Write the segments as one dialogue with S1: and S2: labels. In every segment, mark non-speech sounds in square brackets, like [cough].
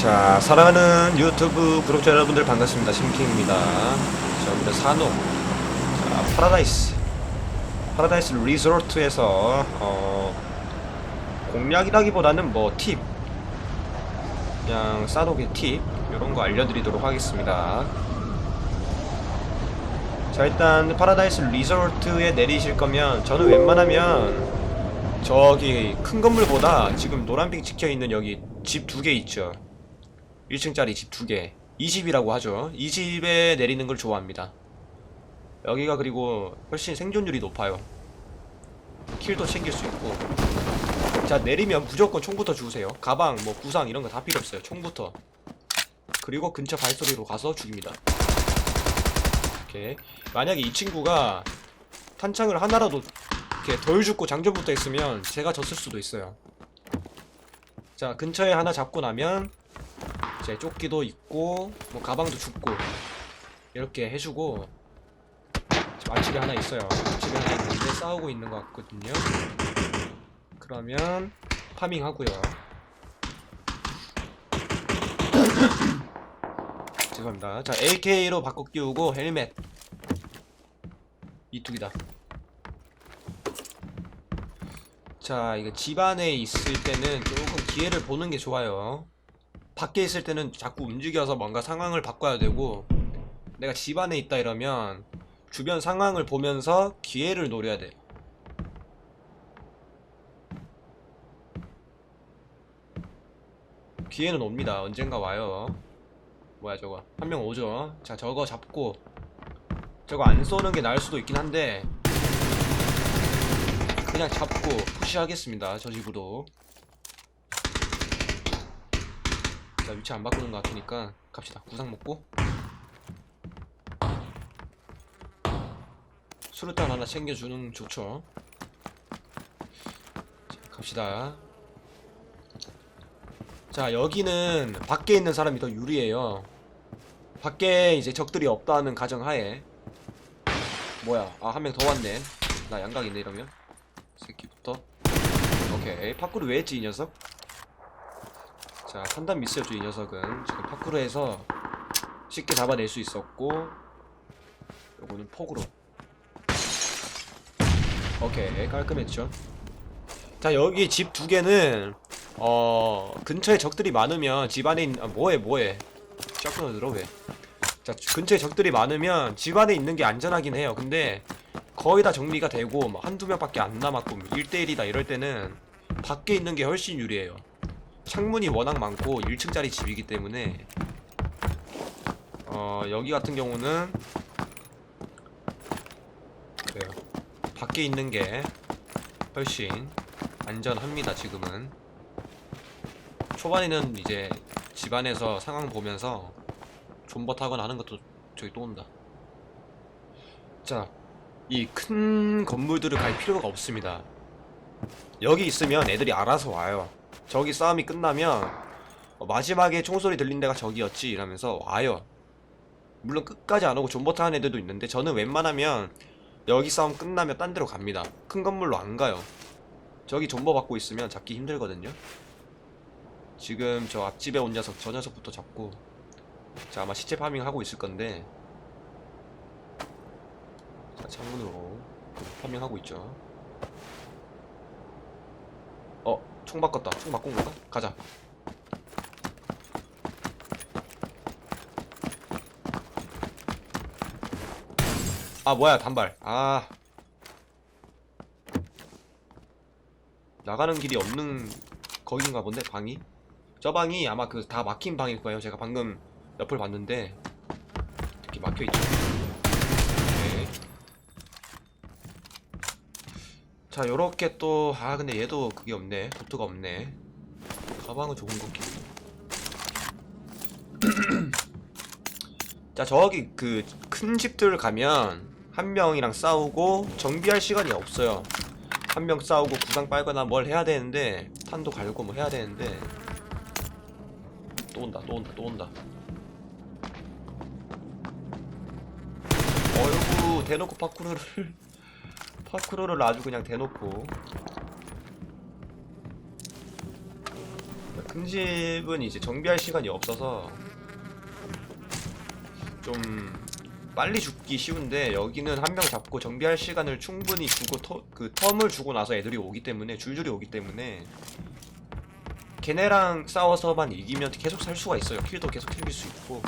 S1: 자, 사랑하는 유튜브 구독자 여러분들 반갑습니다. 심킹입니다. 자, 오늘은 산옥. 자, 파라다이스. 파라다이스 리조트에서, 어, 공략이라기보다는 뭐 팁. 그냥 산옥의 팁. 이런 거 알려드리도록 하겠습니다. 자, 일단 파라다이스 리조트에 내리실 거면, 저는 웬만하면, 저기 큰 건물보다 지금 노란빙 찍혀있는 여기 집 두 개 있죠. 1층짜리 집두 개. 이 집이라고 하죠. 이 집에 내리는 걸 좋아합니다. 여기가 그리고 훨씬 생존율이 높아요. 킬도 챙길 수 있고. 자, 내리면 무조건 총부터 주세요. 가방, 뭐 구상 이런 거 다 필요 없어요. 총부터. 그리고 근처 발소리로 가서 죽입니다. 이렇게. 만약에 이 친구가 탄창을 하나라도 이렇게 덜 죽고 장전부터 했으면 제가 졌을 수도 있어요. 자, 근처에 하나 잡고 나면 이제 조끼도 있고 뭐 가방도 줍고 이렇게 해주고 지금 앞집에 하나 있어요. 앞집에 하나 있는데 싸우고 있는 것 같거든요. 그러면 파밍 하고요. [coughs] 죄송합니다. 자, AK로 바꿔 끼우고 헬멧 이뚝이다. 자, 이거 집 안에 있을 때는 조금 기회를 보는 게 좋아요. 밖에 있을 때는 자꾸 움직여서 뭔가 상황을 바꿔야 되고, 내가 집 안에 있다 이러면 주변 상황을 보면서 기회를 노려야 돼. 기회는 옵니다. 언젠가 와요. 뭐야 저거? 한 명 오죠. 자, 저거 잡고 저거 안 쏘는 게 나을 수도 있긴 한데 그냥 잡고 푸시하겠습니다. 저 집으로. 자, 위치 안 바꾸는 것 같으니까 갑시다. 구상 먹고. 수류탄 하나 챙겨주는 좋죠. 자, 갑시다. 자, 여기는 밖에 있는 사람이 더 유리해요. 밖에 이제 적들이 없다는 가정하에. 뭐야? 아, 한 명 더 왔네. 나 양각인데 이러면. 새끼부터 오케이 파쿠르 왜 했지 이 녀석? 자 판단 미스였죠 이 녀석은. 지금 파쿠르에서 쉽게 잡아낼 수 있었고 요거는 폭으로. 오케이 깔끔했죠? 자 여기 집 두 개는 어 근처에 적들이 많으면 집 안에 있는 아, 뭐해 뭐해? 샷건을 들어 왜자 근처에 적들이 많으면 집 안에 있는 게 안전하긴 해요. 근데 거의 다 정리가 되고 뭐 한두 명밖에 안 남았고 1대1이다 이럴 때는 밖에 있는 게 훨씬 유리해요 창문이 워낙 많고 1층짜리 집이기 때문에 어 여기 같은 경우는 그래요 밖에 있는 게 훨씬 안전합니다 지금은 초반에는 이제 집안에서 상황 보면서 존버 타거나 하는 것도 저기 또 온다 자 이 큰 건물들을 갈 필요가 없습니다. 여기 있으면 애들이 알아서 와요. 저기 싸움이 끝나면 어, 마지막에 총소리 들린 데가 저기였지 이러면서 와요. 물론 끝까지 안 오고 존버타 하는 애들도 있는데 저는 웬만하면 여기 싸움 끝나면 딴 데로 갑니다. 큰 건물로 안 가요. 저기 존버 받고 있으면 잡기 힘들거든요. 지금 저 앞집에 온 녀석 저 녀석부터 잡고 자 아마 시체 파밍 하고 있을 건데 자, 창문으로 파밍 하고 있죠. 어, 총 바꿨다. 총 바꾼 건가? 가자. 아, 뭐야, 단발. 아. 나가는 길이 없는 거긴가 본데, 방이? 저 방이 아마 그 다 막힌 방일 거예요. 제가 방금 옆을 봤는데, 이렇게 막혀 있죠. 오케이. 자 요렇게 또 아 근데 얘도 그게 없네. 도트가 없네. 가방은 좋은 거긴 [clears throat] 자 저기 그 큰 집들 가면 한 명이랑 싸우고 정비할 시간이 없어요. 한 명 싸우고 구상 빨거나 뭘 해야 되는데 탄도 갈고 뭐 해야 되는데. 또 온다 또 온다 또 온다. 어이구 대놓고 파쿠르를 [laughs] 파크로를 아주 그냥 대놓고 큰 집은 이제 정비할 시간이 없어서 좀 빨리 죽기 쉬운데 여기는 한 명 잡고 정비할 시간을 충분히 주고 터, 그 텀을 주고 나서 애들이 오기 때문에 줄줄이 오기 때문에 걔네랑 싸워서만 이기면 계속 살 수가 있어요. 킬도 계속 챙길 수 있고.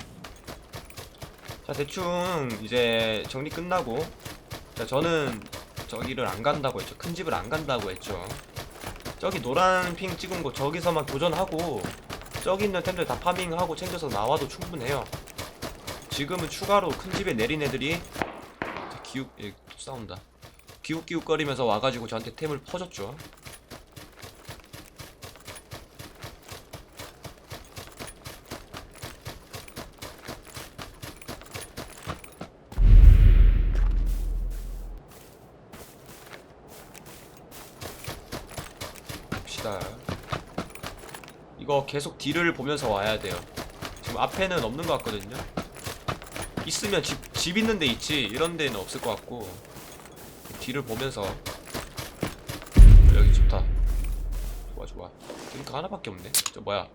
S1: 자 대충 이제 정리 끝나고 자 저는 저기를 안 간다고 했죠. 큰 집을 안 간다고 했죠. 저기 노란 핑 찍은 곳 저기서만 교전하고 저기 있는 템들 다 파밍하고 챙겨서 나와도 충분해요. 지금은 추가로 큰 집에 내린 애들이 기웃 예, 또 싸운다. 기웃기웃거리면서 와가지고 저한테 템을 퍼줬죠. 봅시다. 이거 계속 뒤를 보면서 와야 돼요. 지금 앞에는 없는 것 같거든요. 있으면 집, 집 있는 데 있지 이런 데는 없을 것 같고. 뒤를 보면서. 여기 좋다. 좋아 좋아. 링크 하나밖에 없네. 저 뭐야?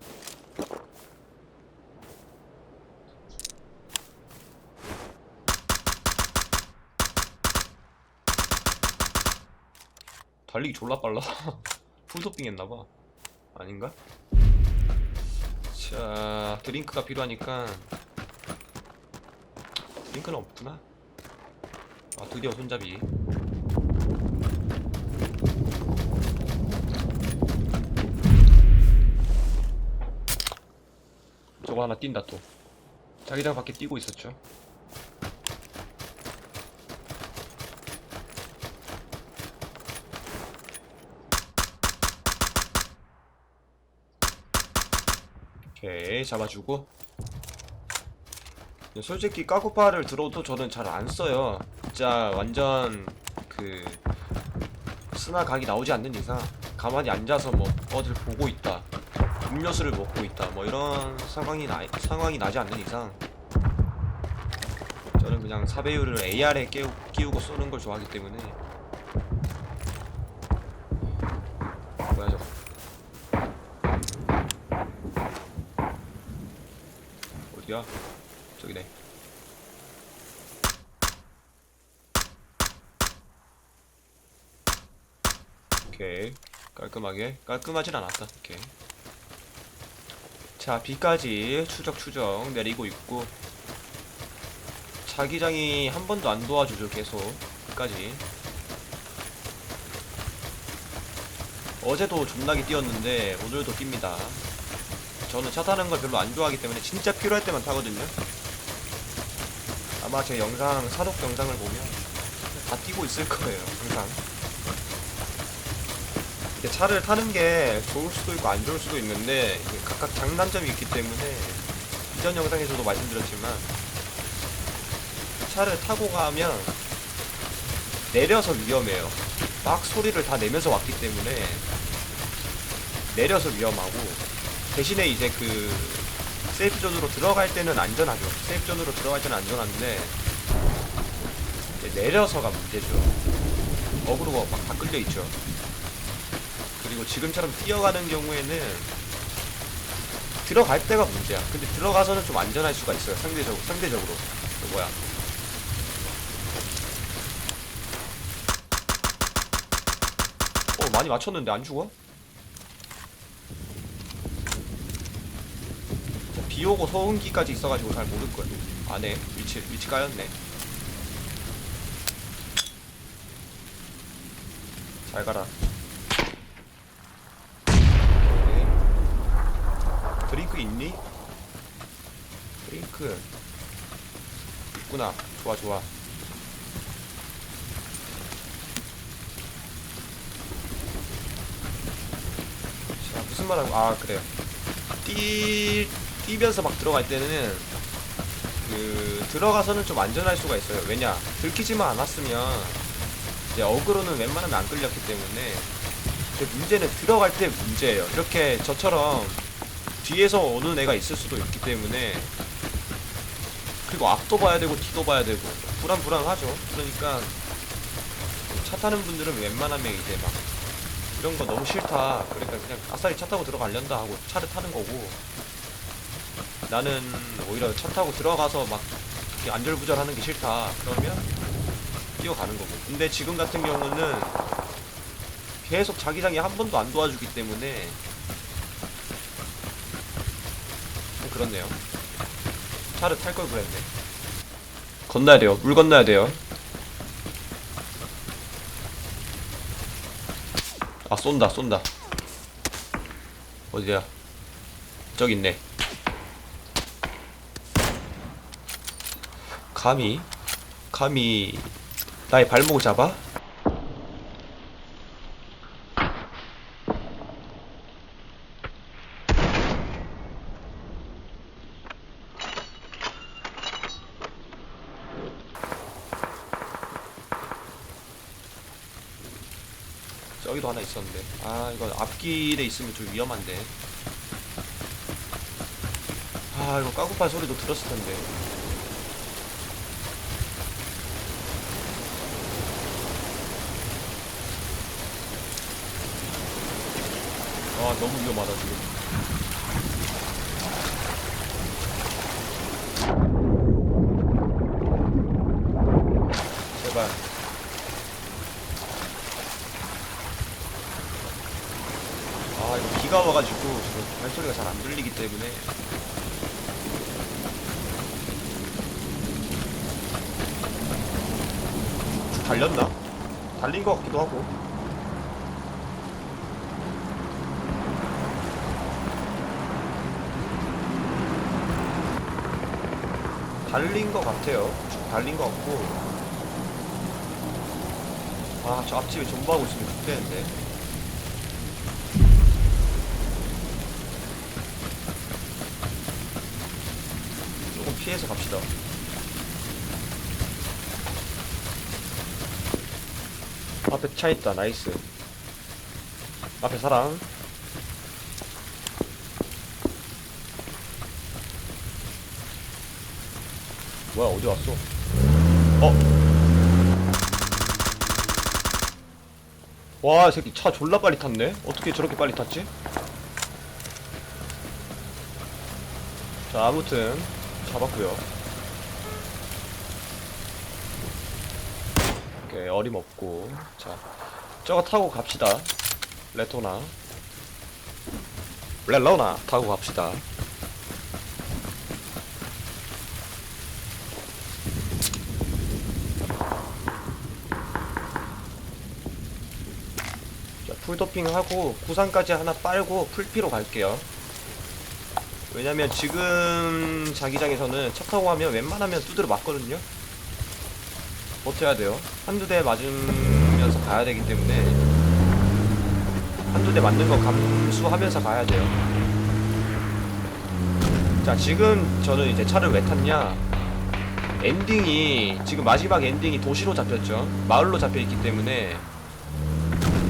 S1: 달리기 졸라 빨라 [laughs] 풀도핑 했나봐 아닌가? 자 드링크가 필요하니까 링크는 없구나. 아 드디어 손잡이. 저거 하나 뛴다 또. 자기장 밖에 뛰고 있었죠. 오케이 잡아주고 솔직히 까구파를 들어도 저는 잘 안 써요. 진짜 완전 그 스나 각이 나오지 않는 이상 가만히 앉아서 뭐 어딜 보고 있다, 음료수를 먹고 있다, 뭐 이런 상황이 나 상황이 나지 않는 이상 저는 그냥 사배율을 AR에 깨우, 끼우고 쏘는 걸 좋아하기 때문에 뭐야 저거 어디야? 저기네. 오케이. 깔끔하게. 깔끔하진 않았다. 오케이. 자, B까지 추적 추적 내리고 있고. 자기장이 한 번도 안 도와주죠, 계속. B까지. 어제도 존나게 뛰었는데, 오늘도 뜁니다. 저는 차 타는 걸 별로 안 좋아하기 때문에 진짜 필요할 때만 타거든요. 아마 제 영상 사독 영상을 보면 다 뛰고 있을 거예요 항상 이게 차를 타는 게 좋을 수도 있고 안 좋을 수도 있는데 각각 장단점이 있기 때문에 이전 영상에서도 말씀드렸지만 차를 타고 가면 내려서 위험해요 막 소리를 다 내면서 왔기 때문에 내려서 위험하고 대신에 이제 그 세이프존으로 들어갈 때는 안전하죠. 세이프존으로 들어갈 때는 안전한데 내려서가 문제죠. 어그로가 막 다 끌려 있죠. 그리고 지금처럼 뛰어가는 경우에는 들어갈 때가 문제야. 근데 들어가서는 좀 안전할 수가 있어요. 상대적 상대적으로. 그 뭐야? 어 많이 맞췄는데 안 죽어? 비 오고 소음기까지 있어가지고 잘 모를 거야. 아, 네. 위치, 위치 까였네. 잘 가라. 오케이. 드링크 있니? 드링크. 있구나. 좋아, 좋아. 자, 무슨 말 하고, 아, 그래요. 띠, 뛰면서 막 들어갈 때는 그 들어가서는 좀 안전할 수가 있어요. 왜냐 들키지만 않았으면 이제 어그로는 웬만하면 안 끌렸기 때문에 문제는 들어갈 때 문제예요. 이렇게 저처럼 뒤에서 오는 애가 있을 수도 있기 때문에 그리고 앞도 봐야 되고 뒤도 봐야 되고 불안불안하죠. 그러니까 차 타는 분들은 웬만하면 이제 막 이런 거 너무 싫다. 그러니까 그냥 아싸리 차 타고 들어가련다 하고 차를 타는 거고. 나는 오히려 차 타고 들어가서 막 안절부절하는 게 싫다. 그러면 뛰어가는 거고. 근데 지금 같은 경우는 계속 자기장이 한 번도 안 도와주기 때문에 좀 그렇네요. 차를 탈 걸 그랬네. 건너야 돼요. 물 건너야 돼요. 아 쏜다 쏜다. 어디야? 저기 있네. 감히 감히 나의 발목을 잡아? 저기도 하나 있었는데. 아 이거 앞길에 있으면 좀 위험한데. 아 이거 까구팔 소리도 들었을 텐데 아 너무 위험하다 지금. 제발. 아 이거 비가 와가지고 지금 발소리가 잘 안 들리기 때문에. 쭉 달렸나? 달린 것 같기도 하고 달린 것 같아요 쭉 달린 것 같고 아 저 앞집에 존버하고 있으면 좋겠는데 조금 피해서 갑시다. 앞에 차 있다. 나이스. 앞에 사람. 뭐야 어디 왔어? 어? 와, 이 새끼 차 졸라 빨리 탔네? 어떻게 저렇게 빨리 탔지? 자, 아무튼 잡았고요. 오케이, 어림없고. 자, 저거 타고 갑시다. 레토나. 렐로나 타고 갑시다. 풀도핑하고 구상까지 하나 빨고 풀피로 갈게요. 왜냐면 지금 자기장에서는 차 타고 하면 웬만하면 두드려 맞거든요. 버텨야 돼요. 한두 대 맞으면서 가야 되기 때문에 한두 대 맞는 거 감수하면서 가야 돼요. 자, 지금 저는 이제 차를 왜 탔냐? 엔딩이 지금 마지막 엔딩이 도시로 잡혔죠. 마을로 잡혀 있기 때문에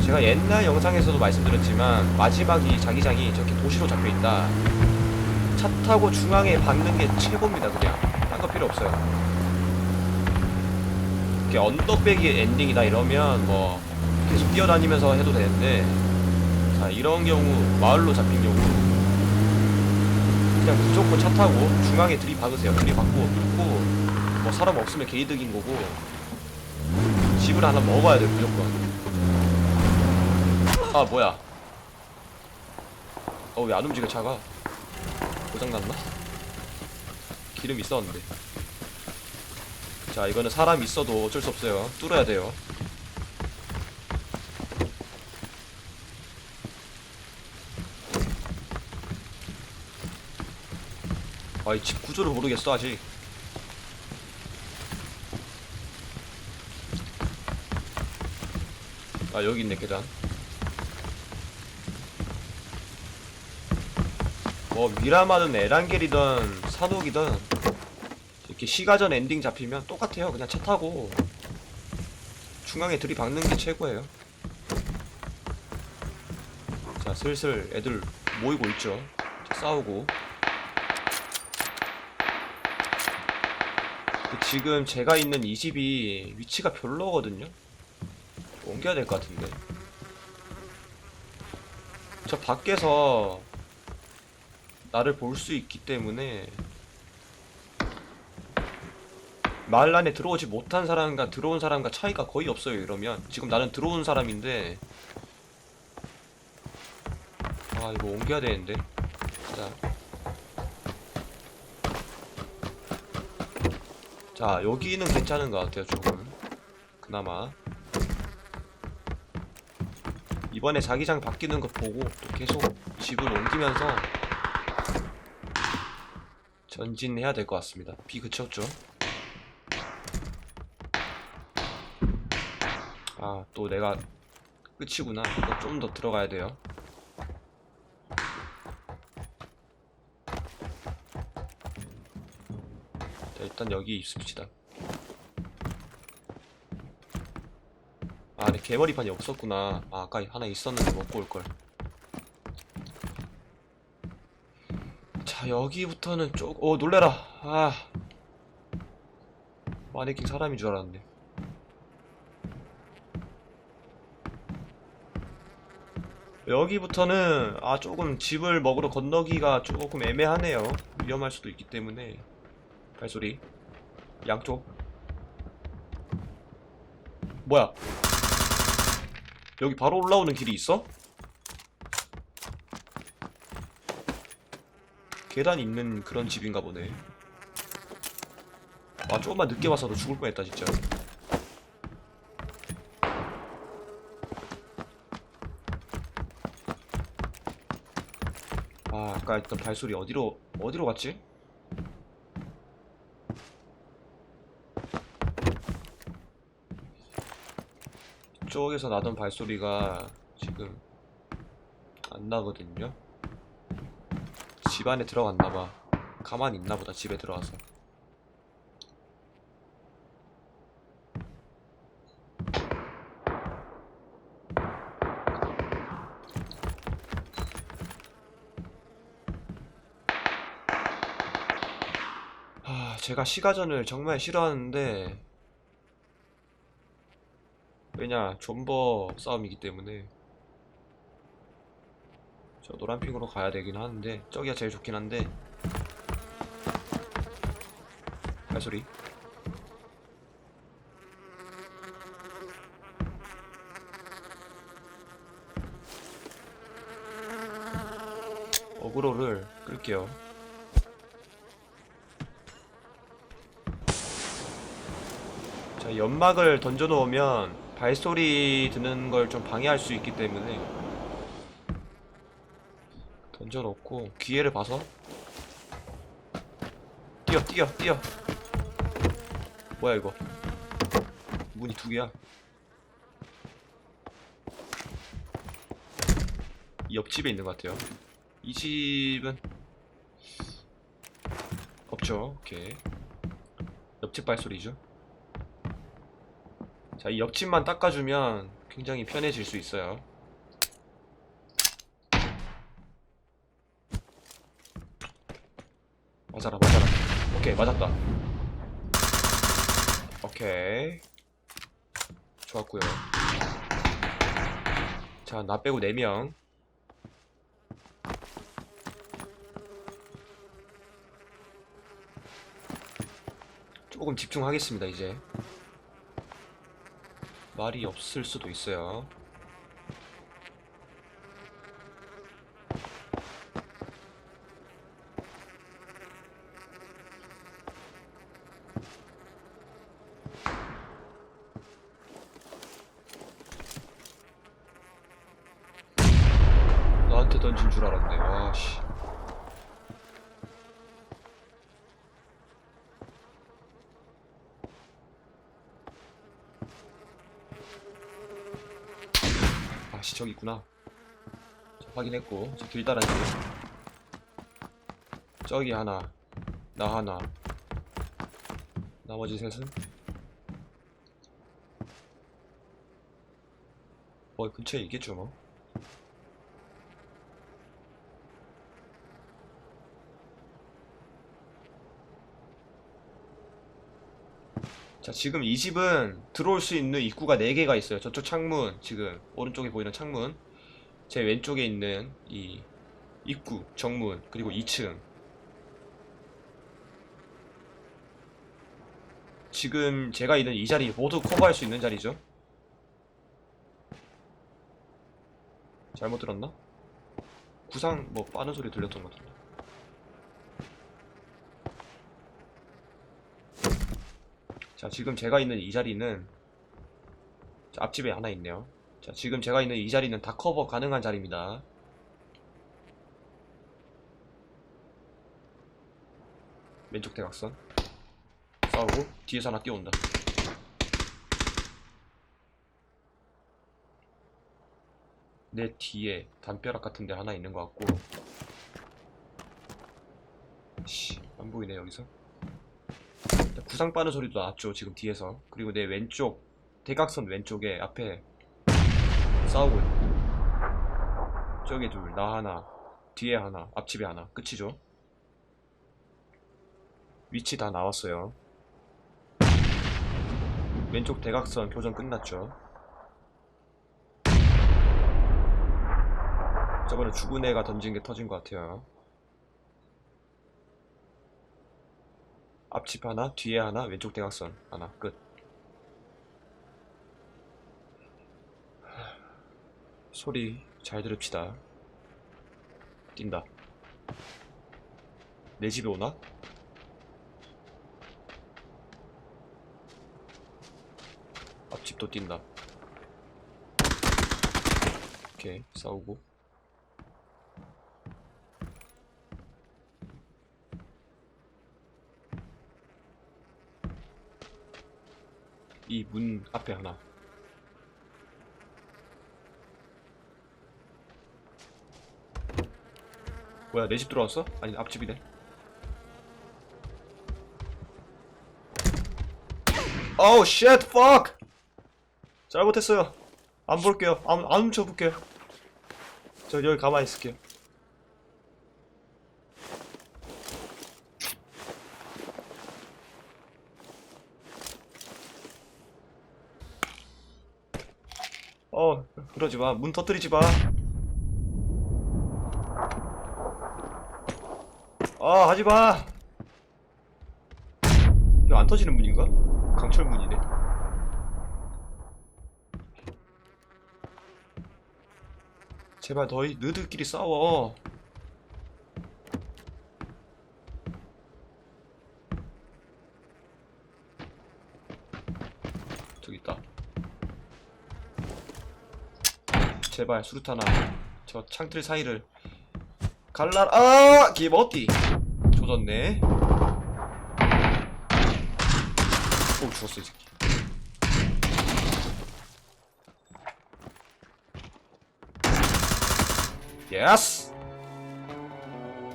S1: 제가 옛날 영상에서도 말씀드렸지만 마지막이 자기장이 저렇게 도시로 잡혀 있다. 차 타고 중앙에 박는 게 최고입니다 그냥. 딴 거 필요 없어요. 이렇게 언덕배기 엔딩이다 이러면 뭐 계속 뛰어다니면서 해도 되는데 자 이런 경우 마을로 잡힌 경우 그냥 무조건 차 타고 중앙에 들이박으세요. 들이박고 뚫고 뭐 사람 없으면 개이득인 거고 집을 하나 먹어야 돼요 무조건 아 뭐야? 어 왜 안 움직여 차가? 고장났나? 기름 있었는데. 자 이거는 사람 있어도 어쩔 수 없어요. 뚫어야 돼요. 아이 집 구조를 모르겠어 아직. 아 여기 있네 계단 뭐 미라마는 에란겔이든 산옥이든 이렇게 시가전 엔딩 잡히면 똑같아요. 그냥 차 타고 중앙에 들이박는 게 최고예요. 자 슬슬 애들 모이고 있죠. 자, 싸우고. 지금 제가 있는 이 집이 위치가 별로거든요. 옮겨야 될 것 같은데. 저 밖에서 나를 볼 수 있기 때문에 마을 안에 들어오지 못한 사람과 들어온 사람과 차이가 거의 없어요 이러면. 지금 나는 들어온 사람인데. 아 이거 옮겨야 되는데. 자, 자 여기는 괜찮은 것 같아요 조금. 그나마. 이번에 자기장 바뀌는 거 보고 또 계속 집을 옮기면서 전진해야 될 것 같습니다. 비 그쳤죠? 아, 또 내가 끝이구나. 좀 더 들어가야 돼요. 자, 일단 여기 있읍시다. 아, 근데 개머리판이 없었구나. 아, 아까 하나 있었는데 먹고 올걸. 자, 여기부터는 쪽, 어, 놀래라. 아. 마네킹 사람인 줄 알았는데. 여기부터는, 아, 조금 집을 먹으러 건너기가 조금 애매하네요. 위험할 수도 있기 때문에. 발소리. 양쪽. 뭐야? 여기 바로 올라오는 길이 있어? 계단 있는 그런 집인가 보네. 아, 조금만 늦게 와서 너 죽을 뻔했다, 진짜. 아, 아까 했던 발소리 어디로, 어디로 갔지? 이쪽에서 나던 발소리가 지금 안 나거든요. 집 안에 들어갔나봐. 가만히 있나보다, 집에 들어와서. 아, 제가 시가전을 정말 싫어하는데, 왜냐, 존버 싸움이기 때문에. 저 노란핑으로 가야 되긴 하는데, 저기가 제일 좋긴 한데. 발소리. 어그로를 끌게요. 자, 연막을 던져 놓으면 발소리 드는 걸 좀 방해할 수 있기 때문에 던져 놓고 기회를 봐서 뛰어 뛰어 뛰어. 뭐야 이거? 문이 두 개야. 이 옆집에 있는 것 같아요. 이 집은 없죠. 오케이. 옆집 발소리죠. 자, 이 옆집만 닦아주면 굉장히 편해질 수 있어요. 맞아라, 맞아라. 오케이, 맞았다. 오케이. 좋았고요. 자, 나 빼고 4명. 조금 집중하겠습니다, 이제. 말이 없을 수도 있어요. 던진 줄 알았네. 와, 씨. 아, 씨, 저기 있구나. 자, 확인했고, 저 길다란 집. 저기 하나, 나 하나. 나머지 셋은? 뭐, 근처에 있겠죠, 뭐. 자, 지금 이 집은 들어올 수 있는 입구가 4개가 있어요. 저쪽 창문, 지금 오른쪽에 보이는 창문. 제 왼쪽에 있는 이 입구, 정문, 그리고 2층. 지금 제가 있는 이 자리 모두 커버할 수 있는 자리죠. 잘못 들었나? 구상 뭐 빠는 소리 들렸던 것 같은데. 자, 지금 제가 있는 이 자리는 자, 앞집에 하나 있네요. 자, 지금 제가 있는 이 자리는 다 커버 가능한 자리입니다. 왼쪽 대각선 싸우고 뒤에서 하나 뛰어온다. 내 뒤에 담벼락 같은 데 하나 있는 것 같고 씨, 안 보이네 여기서 구상 빠는 소리도 났죠 지금 뒤에서. 그리고 내 왼쪽 대각선 왼쪽에 앞에 싸우고 있고 저기 둘 나 하나 뒤에 하나 앞집에 하나. 끝이죠? 위치 다 나왔어요. 왼쪽 대각선 교전 끝났죠? 저번에 죽은 애가 던진 게 터진 것 같아요 앞집 하나, 뒤에 하나, 왼쪽 대각선 하나, 끝. 소리 잘 들읍시다. 뛴다. 내 집에 오나? 앞집도 뛴다. 오케이, 싸우고. 이 문 앞에 하나. 뭐야, 내 집 들어왔어? 아니, 앞집이네. 어우, 쉣, fuck! 잘못했어요. 안 볼게요. 안, 안 훔쳐볼게요. 저 여기 가만히 있을게요. 어, 그러지 마. 문 터뜨리지 마. 아, 하지 마. 이거 안 터지는 문인가? 강철 문이네. 제발 너희 너희들끼리 싸워. 저기 있다. 제발 수류탄아 저 창틀 사이를. 갈라 아! 기버띠 조졌네. 오 죽었어 이 새끼. 예스!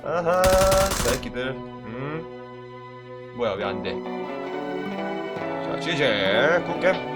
S1: 아하 새끼들. 음. 뭐야 왜 안돼? 자 GG 굿게임